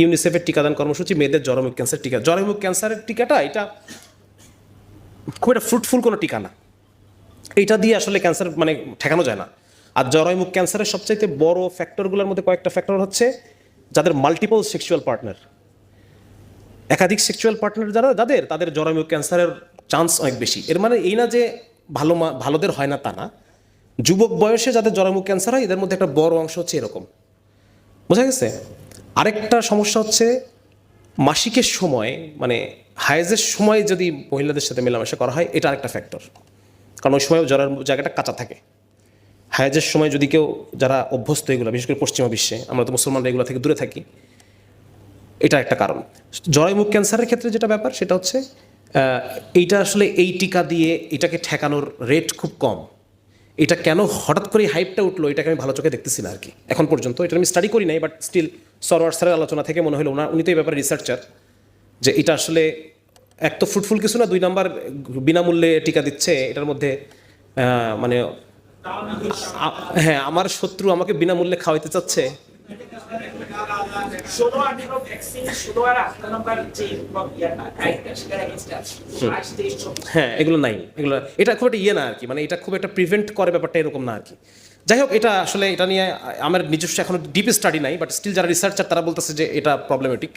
ইউনিসেফের টিকাদান কর্মসূচি, মেয়েদের জরায়ুমুখ ক্যান্সার টিকা। জরায়ুমুখ ক্যান্সারের টিকাটা, এটা খুব একটা ফ্রুটফুল কোনো টিকা না। এটা দিয়ে আসলে ক্যান্সার মানে ঠেকানো যায় না। আর জরায়ুমুখ ক্যান্সারের সবচাইতে বড় ফ্যাক্টরগুলোর মধ্যে কয়েকটা ফ্যাক্টর হচ্ছে যাদের মাল্টিপল সেক্সুয়াল পার্টনার একাধিক সেক্সুয়াল পার্টনার যারা, যাদের, তাদের জরায়ুমুখ ক্যান্সারের চান্স অনেক বেশি। এর মানে এই না যে ভালো ভালোদের হয় না তা না। যুবক বয়সে যাদের জরায়ুমুখ ক্যান্সার হয়, এদের মধ্যে একটা বড় অংশ হচ্ছে এরকম। বোঝা গেছে? আরেকটা সমস্যা হচ্ছে মাসিকের সময় মানে হায়েজের সময় যদি মহিলাদের সাথে মেলামেশা করা হয়, এটা আরেকটা ফ্যাক্টর কারণ ওই সময় জ্বরের জায়গাটা কাঁচা থাকে। হায়েজের সময় যদি কেউ, যারা অভ্যস্ত এগুলো, বিশেষ করে পশ্চিমা বিশ্বে, আমরা তো মুসলমানরা এগুলো থেকে দূরে থাকি, এটা একটা কারণ। জরায়ুমুখ ক্যান্সারের ক্ষেত্রে যেটা ব্যাপার, সেটা হচ্ছে এইটা আসলে এই টিকা দিয়ে এটাকে ঠেকানোর রেট খুব কম। এটা কেন হঠাৎ করে হাইপটা উঠল, এটাকে আমি ভালো চোখে দেখতেছি না আর কি এখন পর্যন্ত এটা আমি স্টাডি করি নাই বাট স্টিল সরওয়ার স্যারের আলোচনা থেকে মনে হলো ওনার উনি তো এই ব্যাপারে রিসার্চার যে এটা আসলে এক তো ফ্রুটফুল কিছু না, দুই নম্বর বিনামূল্যে টিকা দিচ্ছে, এটার মধ্যে মানে হ্যাঁ আমার শত্রু আমাকে বিনামূল্যে খাওয়াইতে চাচ্ছে A number de a chegar aqui Mas deixa হ্যাঁ এগুলো নাই এগুলো এটা খুব একটা ইয়ে না আর কি মানে এটা খুব একটা প্রিভেন্ট করে ব্যাপারটা এরকম না আর কি। যাই হোক এটা আসলে এটা নিয়ে আমার নিজস্ব এখনও ডিপ স্টাডি নাই বাট স্টিল যারা রিসার্চার তারা বলতেছে যে এটা প্রবলেমেটিক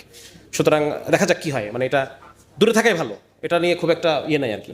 সুতরাং দেখা যাক কি হয় মানে এটা দূরে থাকাই ভালো এটা নিয়ে খুব একটা ইয়ে নাই আর কি।